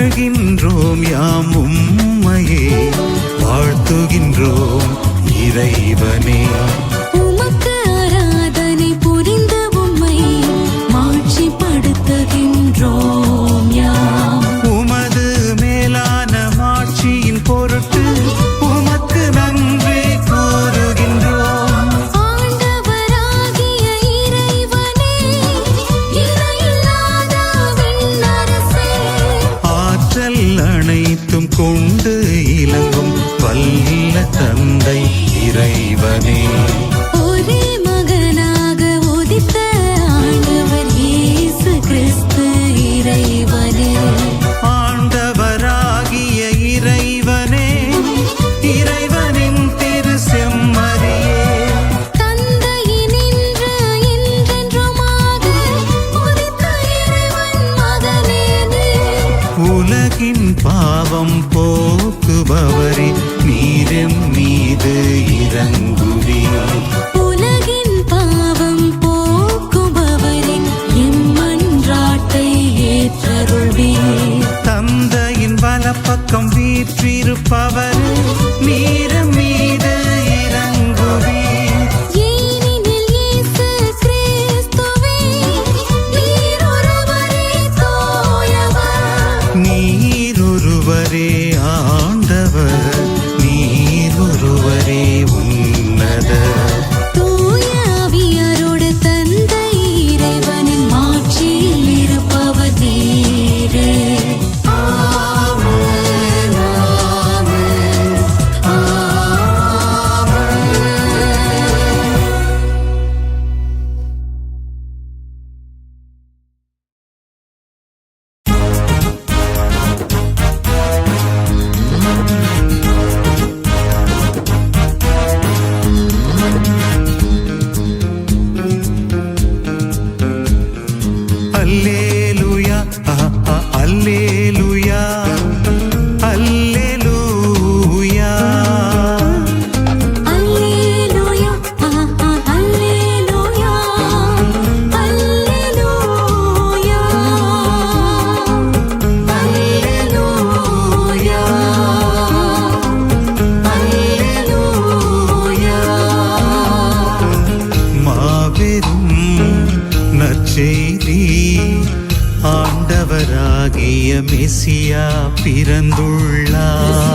வாழ்கின்றோம் யாம் உம்மையே. வாழ்த்துகின்றோம் இறைவனே. உண்டு இலங்கும் வல்ல தந்தை இறைவனே. உலகின் பாவம் போக்குபவரே நீரும் மீது இறங்குவே. உலகின் பாவம் போக்குபவரே எம்மன்றாட்டை ஏற்றருள்வே. தந்தையின் வலப்பக்கம் வீற்றிருப்பவர் நீர் அல்லேலுயா. ஆலய மெசியா பிறந்துள்ளார்.